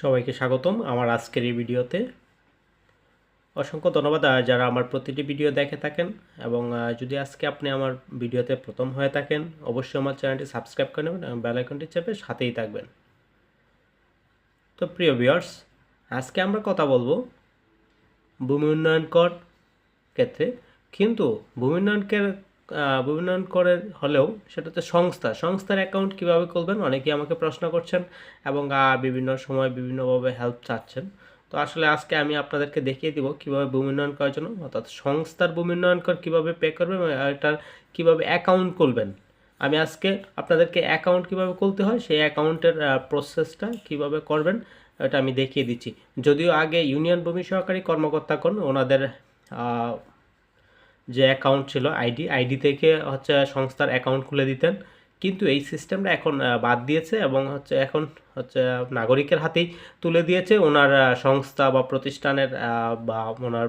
সবাইকে স্বাগতম আমার আজকের এই ভিডিওতে। অসংখ্য ধন্যবাদ যারা আমার প্রতিটি ভিডিও দেখে থাকেন এবং যদি আজকে আপনি আমার ভিডিওতে প্রথম হয়ে থাকেন, অবশ্যই আমার চ্যানেলটি সাবস্ক্রাইব করে নেবেন এবং বেল আইকনটি চেপে সাথেই থাকবেন। তো প্রিয় ভিউয়ার্স, আজকে আমরা কথা বলব ভূমি উন্নয়ন কর ক্ষেত্রে। কিন্তু ভূমি উন্নয়নকে উন্নয়ন করের হলেও সেটা হচ্ছে সংস্থা। সংস্থার অ্যাকাউন্ট কীভাবে খুলবেন? অনেকেই আমাকে প্রশ্ন করছেন এবং বিভিন্ন সময় বিভিন্নভাবে হেল্প চাচ্ছেন। তো আসলে আজকে আমি আপনাদেরকে দেখিয়ে দিব কীভাবে ভূমি উন্নয়ন করার জন্য, অর্থাৎ সংস্থার ভূমি উন্নয়ন কর কীভাবে পে করবেন এটার কীভাবে অ্যাকাউন্ট খুলবেন। আমি আজকে আপনাদেরকে অ্যাকাউন্ট কীভাবে খুলতে হয়, সেই অ্যাকাউন্টের প্রসেসটা কীভাবে করবেন, এটা আমি দেখিয়ে দিচ্ছি। যদিও আগে ইউনিয়ন ভূমি সহকারী কর্মকর্তা কোন ওনাদের যে অ্যাকাউন্ট ছিল আইডি আইডি থেকে হচ্ছে সংস্থার অ্যাকাউন্ট খুলে দিতেন। কিন্তু এই সিস্টেমটা এখন বাদ দিয়েছে এবং হচ্ছে এখন হচ্ছে নাগরিকের হাতেই তুলে দিয়েছে। ওনার সংস্থা বা প্রতিষ্ঠানের বা ওনার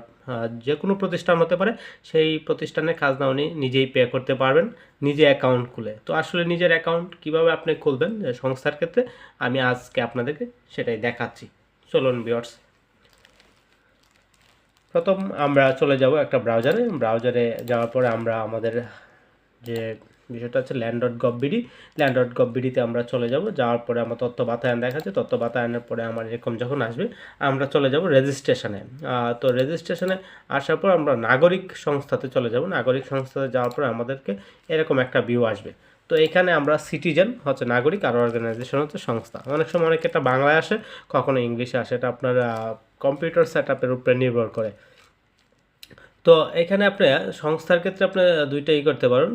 যে কোনো প্রতিষ্ঠান হতে পারে, সেই প্রতিষ্ঠানের খাজনা উনি নিজেই পে করতে পারবেন, নিজে অ্যাকাউন্ট খুলে। তো আসলে নিজের অ্যাকাউন্ট কীভাবে আপনি খুলবেন, সংস্থার ক্ষেত্রে, আমি আজকে আপনাদেরকে সেটাই দেখাচ্ছি। চলুন বিয়ার্স প্রথম আমরা চলে যাব একটা ব্রাউজারে ব্রাউজারে যাওয়ার পরে আমরা আমাদের যে বিষয়টা হচ্ছে land dot gov BD land dot gov বিডিতে আমরা চলে যাব। যাওয়ার পরে আমার তথ্য বাতায়ন দেখাচ্ছে। তথ্য বাতায়নের পরে আমার এরকম যখন আসবে, আমরা চলে যাব রেজিস্ট্রেশনে তো রেজিস্ট্রেশনে আসার পর আমরা নাগরিক সংস্থাতে চলে যাব। নাগরিক সংস্থাতে যাওয়ার পরে আমাদেরকে এরকম একটা ভিউ আসবে। তো এখানে আমরা সিটিজেন হচ্ছে নাগরিক আর অর্গানাইজেশন হচ্ছে সংস্থা। অনেক সময় অনেক এটা বাংলায় আসে, কখনো ইংলিশে আসে। এটা আপনার কম্পিউটার সেট আপের উপরে নির্ভর করে। তো এখানে আপনি, সংস্থার ক্ষেত্রে আপনি দুইটা ই করতে পারেন।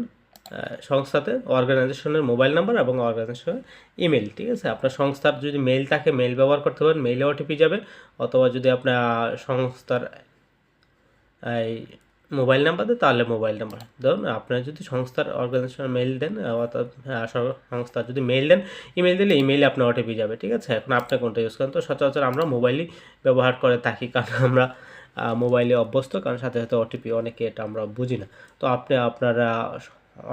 সংস্থাতে অর্গানাইজেশনের মোবাইল নাম্বার এবং অর্গানাইজেশনের ইমেল ঠিক আছে? আপনার সংস্থার যদি মেইল থাকে, মেইল ব্যবহার করতে পারেন, মেইলে ওটিপি যাবে, অথবা যদি আপনার সংস্থার, এই মোবাইল নাম্বার দেয় তাহলে মোবাইল নাম্বার। ধরুন আপনার যদি সংস্থার অর্গানাইজেশন মেল দেন অর্থাৎ সর- সংস্থার যদি মেল দেন ইমেল দিলে ইমেইলে আপনার ওটিপি যাবে, ঠিক আছে? এখন আপনার কোনটা ইউজ করেন? তো সচরাচর আমরা মোবাইলই ব্যবহার করে থাকি, কারণ আমরা মোবাইলে অভ্যস্ত, কারণ সাথে সাথে ওটিপি অনেকে এটা আমরা বুঝি না। তো আপনি আপনার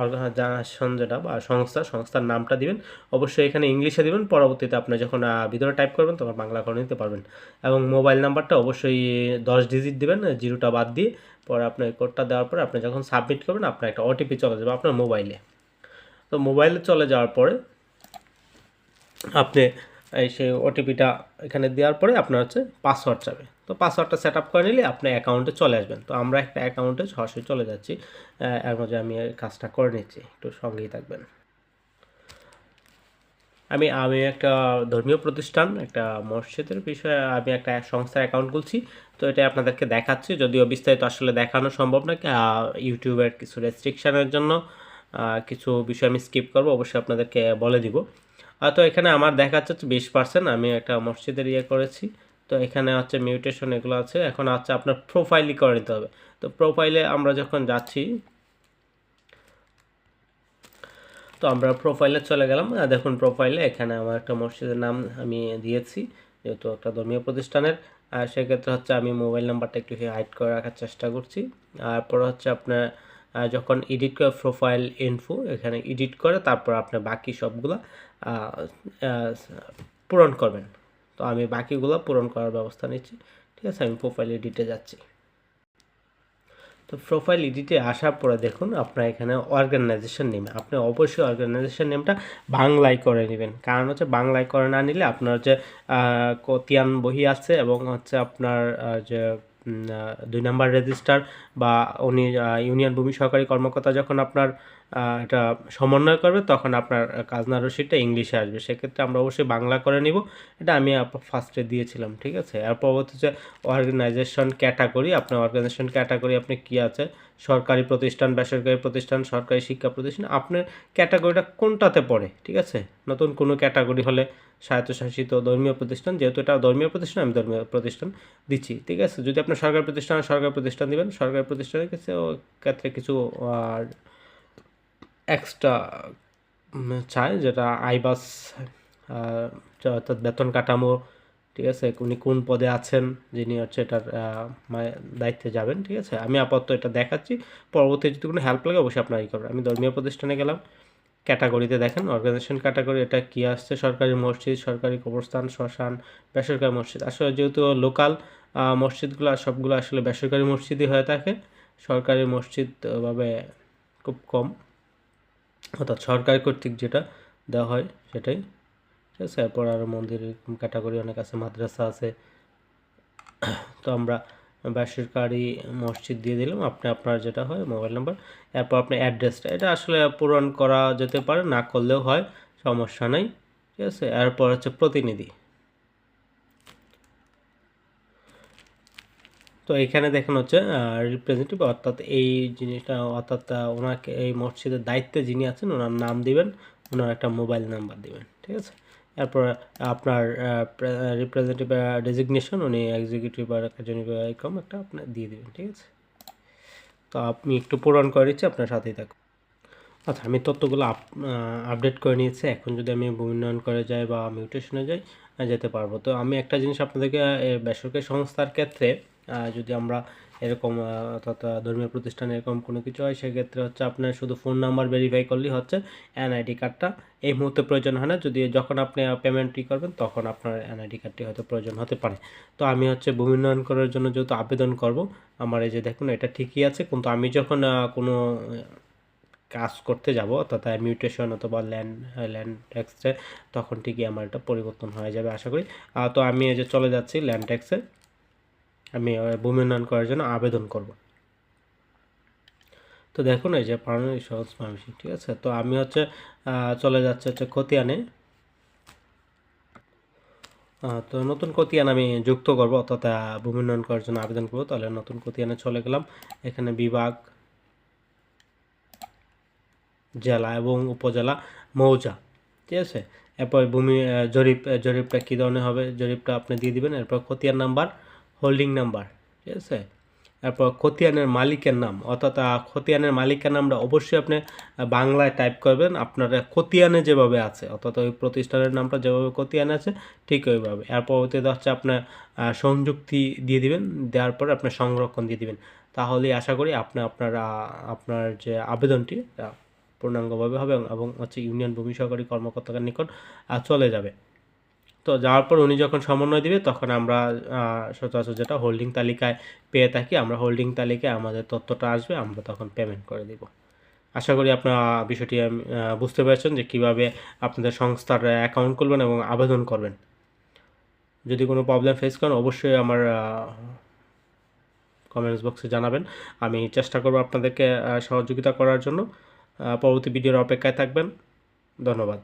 অর্গানাইজেশন বা সংস্থা, সংস্থার নামটা দিবেন। অবশ্যই এখানে ইংলিশে দিবেন, পরবর্তীতে আপনি যখন ভিতরে টাইপ করবেন, তখন বাংলা করে নিতে পারবেন। এবং মোবাইল নাম্বারটা অবশ্যই দশ ডিজিট দিবেন জিরোটা বাদ দিয়ে। পরে আপনার কোডটা দেওয়ার পরে আপনি যখন সাবমিট করবেন, আপনার একটা ওটিপি চলে যাবে আপনার মোবাইলে তো মোবাইলে চলে যাওয়ার পরে আপনি এই সেই ওটিপিটা এখানে দেওয়ার পরে আপনার হচ্ছে পাসওয়ার্ড চাবে। তো পাসওয়ার্ডটা সেট আপ করে নিলে আপনার অ্যাকাউন্টে চলে আসবেন। তো আমরা একটা অ্যাকাউন্টে সরাসরি চলে যাচ্ছি। এর মধ্যে আমি কাজটা করে নিচ্ছি। একটু সঙ্গেই থাকবেন। আমি আমি একটা ধর্মীয় প্রতিষ্ঠান, একটা মসজিদের বিষয়ে আমি একটা সংস্থার অ্যাকাউন্ট খুলছি। তো এটা আপনাদেরকে দেখাচ্ছি। যদিও বিস্তারিত আসলে দেখানো সম্ভব না। ইউটিউবের কিছু রেস্ট্রিকশানের জন্য কিছু বিষয় আমি স্কিপ করব। অবশ্যই আপনাদেরকে বলে দিব। তো এখানে আমার দেখাচ্ছে বিশ পার্সেন্ট আমি একটা মসজিদের ইয়ে করেছি। তো এখানে হচ্ছে মিউটেশন এগুলো আছে। এখন হচ্ছে আপনার প্রোফাইলই করে নিতে হবে। তো প্রোফাইলে আমরা যখন যাচ্ছি, তো আমরা প্রোফাইলে চলে গেলাম। দেখুন প্রোফাইলে এখানে আমার একটা মসজিদের নাম আমি দিয়েছি, যেহেতু একটা ধর্মীয় প্রতিষ্ঠানের। আর সেক্ষেত্রে হচ্ছে আমি মোবাইল নাম্বারটা একটু হাইড করে রাখার চেষ্টা করছি। তারপর হচ্ছে আপনার যখন এডিট করে প্রোফাইল ইনফো এখানে এডিট করে তারপর আপনি বাকি সবগুলা পূরণ করবেন। তো আমি বাকিগুলো পূরণ করার ব্যবস্থা নিচ্ছি। ঠিক আছে, আমি প্রোফাইল এডিটে যাচ্ছি। তো প্রোফাইল এডিটে আসার পরে দেখুন, আপনার এখানে অর্গানাইজেশন নেম আপনি অবশ্যই অর্গানাইজেশন নেমটা বাংলায় করে নেবেন। কারণ হচ্ছে বাংলায় করে না নিলে আপনার যে কতিয়ান বহি আছে এবং হচ্ছে আপনার যে দুই নাম্বার রেজিস্টার বা উনি ইউনিয়ন ভূমি সহকারী কর্মকর্তা যখন আপনার এটা সমন্বয় করবে, তখন আপনার কাজনা রসিদটা ইংলিশে আসবে। সেক্ষেত্রে আমরা অবশ্যই বাংলা করে নিব। এটা আমি ফার্স্টে দিয়েছিলাম, ঠিক আছে? আর পরবর্তীতে অর্গানাইজেশন ক্যাটাগরি আপনার অর্গানাইজেশন ক্যাটাগরি আপনি কি আছে? সরকারি প্রতিষ্ঠান, বেসরকারি প্রতিষ্ঠান, সরকারি শিক্ষা প্রতিষ্ঠান, আপনার ক্যাটাগরিটা কোনটাতে পড়ে, ঠিক আছে? নতুন কোনো ক্যাটাগরি হলে স্বায়ত্তশাসিত ধর্মীয় প্রতিষ্ঠান, যেহেতু এটা ধর্মীয় প্রতিষ্ঠান, আমি ধর্মীয় প্রতিষ্ঠান দিচ্ছি, ঠিক আছে? যদি আপনার সরকারি প্রতিষ্ঠান সরকারি প্রতিষ্ঠান দিবেন, সরকারি প্রতিষ্ঠানের কাছে ক্ষেত্রে কিছু আর এক্সট্রা চায় যেটা আইবাস অর্থাৎ বেতন কাঠামো, ঠিক আছে, উনি কোন পদে আছেন, যিনি হচ্ছে এটার দায়িত্বে যাবেন, ঠিক আছে? আমি আপাতত এটা দেখাচ্ছি, পরবর্তী যদি কোনো হেল্প লাগে অবশ্যই আপনার ই করবেন। আমি ধর্মীয় প্রতিষ্ঠানে গেলাম ক্যাটাগরিতে দেখেন অর্গানাইজেশন ক্যাটাগরি এটা কি আসছে? সরকারি মসজিদ, সরকারি কবরস্থান, শ্মশান, বেসরকারি মসজিদ। আসলে যেহেতু লোকাল মসজিদগুলো, সবগুলো আসলে বেসরকারি মসজিদই হয়ে থাকে, সরকারি মসজিদ ভাবে খুব কম। অর্থাৎ সরকার কর্তৃক যেটা দেওয়া হয় সেটাই। ঠিক আছে, এরপর আরও মন্দির ক্যাটাগরি অনেক আছে, মাদ্রাসা আছে। তো আমরা বেসরকারি মসজিদ দিয়ে দিলাম, আপনি আপনার যেটা হয় মোবাইল নাম্বার এরপর আপনি অ্যাড্রেসটা এটা আসলে পূরণ করা যেতে পারে, না করলেও হয়, সমস্যা নেই। ঠিক আছে, এরপর হচ্ছে প্রতিনিধি। তো এখানে দেখেন হচ্ছে রিপ্রেজেন্টেটিভ অর্থাৎ এই জিনিসটা, অর্থাৎ ওনাকে, এই মসজিদের দায়িত্বে যিনি আছেন, ওনার নাম দিবেন, ওনার একটা মোবাইল নাম্বার দিবেন, ঠিক আছে? এরপর আপনার রিপ্রেজেন্টেটিভ ডেজিগনেশন উনি এক্সিকিউটিভ কার্যনির্বাহী এরকম একটা আপনার দিয়ে দিবেন, ঠিক আছে? তো আপনি একটু পূরণ করে দিচ্ছি আপনার সাথেই থাকুন। আচ্ছা আমি তথ্যগুলো আপ আপডেট করে নিয়েছি। এখন যদি আমি উন্নয়ন করে যাই বা মিউটেশনে যাই যেতে পারব। তো আমি একটা জিনিস আপনাদেরকে বেসরকারি সংস্থার ক্ষেত্রে যদি আমরা এরকম অর্থাৎ ধর্মীয় প্রতিষ্ঠানে এরকম কোনো কিছু হয়, সেক্ষেত্রে হচ্ছে আপনার শুধু ফোন নাম্বার ভেরিফাই করলেই হচ্ছে এনআইডি কার্ডটা এই মুহূর্তে প্রয়োজন হয় না। যদি যখন আপনি পেমেন্টটি করবেন, তখন আপনার এনআইডি কার্ডটি হয়তো প্রয়োজন হতে পারে। তো আমি হচ্ছে ভূমি উন্নয়ন করার জন্য যেহেতু আবেদন করব, আমার এই যে দেখুন, এটা ঠিকই আছে। কিন্তু আমি যখন কোনো কাজ করতে যাব, অর্থাৎ মিউটেশন অথবা ল্যান্ড ল্যান্ড ট্যাক্সে তখন ঠিকই আমার এটা পরিবর্তন হয়ে যাবে, আশা করি। তো আমি এই যে চলে যাচ্ছি ল্যান্ড ট্যাক্সে আমি ভূমি উন্নয়ন করার জন্য আবেদন করব। তো দেখুন, এই যে পারমানেন্ট সহজ পারমিশন ঠিক আছে? তো আমি হচ্ছে চলে যাচ্ছে হচ্ছে খতিয়ানে। তো নতুন খতিয়ান আমি যুক্ত করব, অর্থাৎ ভূমি উন্নয়ন করার জন্য আবেদন করব। তাহলে নতুন খতিয়ানে চলে গেলাম। এখানে বিভাগ, জেলা এবং উপজেলা মৌজা, ঠিক আছে? এরপর ভূমি জরিপ জরিপটা কী ধরনের হবে? জরিপটা আপনি দিয়ে দিবেন। এরপর খতিয়ান নাম্বার হোল্ডিং নাম্বার, ঠিক আছে? এরপর খতিয়ানের মালিকের নাম, অর্থাৎ খতিয়ানের মালিকের নামটা অবশ্যই আপনি বাংলায় টাইপ করবেন। আপনার খতিয়ানে যেভাবে আছে, অর্থাৎ ওই প্রতিষ্ঠানের নামটা যেভাবে খতিয়ানে আছে, ঠিক ওইভাবে। এর পরবর্তীতে হচ্ছে আপনার সংযুক্তি দিয়ে দিবেন, দেওয়ার পর আপনার সংরক্ষণ দিয়ে দিবেন। তাহলেই আশা করি আপনি আপনার আপনার যে আবেদনটি পূর্ণাঙ্গভাবে হবে এবং- হচ্ছে ইউনিয়ন ভূমি সহকারী কর্মকর্তার নিকট চলে যাবে। তো যাওয়ার পর উনি যখন সমন্বয় দিবে, তখন আমরা সচরাচর যেটা হোল্ডিং তালিকায় পেয়ে থাকি, আমরা হোল্ডিং তালিকায় আমাদের তথ্যটা আসবে, আমরা তখন পেমেন্ট করে দিব। আশা করি আপনারা বিষয়টি বুঝতে পেরেছেন যে কীভাবে আপনাদের সংস্থার অ্যাকাউন্ট খুলবেন এবং আবেদন করবেন। যদি কোনো প্রবলেম ফেস করেন, অবশ্যই আমার কমেন্টস বক্সে জানাবেন। আমি চেষ্টা করব আপনাদেরকে সহযোগিতা করার জন্য। পরবর্তী ভিডিওর অপেক্ষায় থাকবেন। ধন্যবাদ।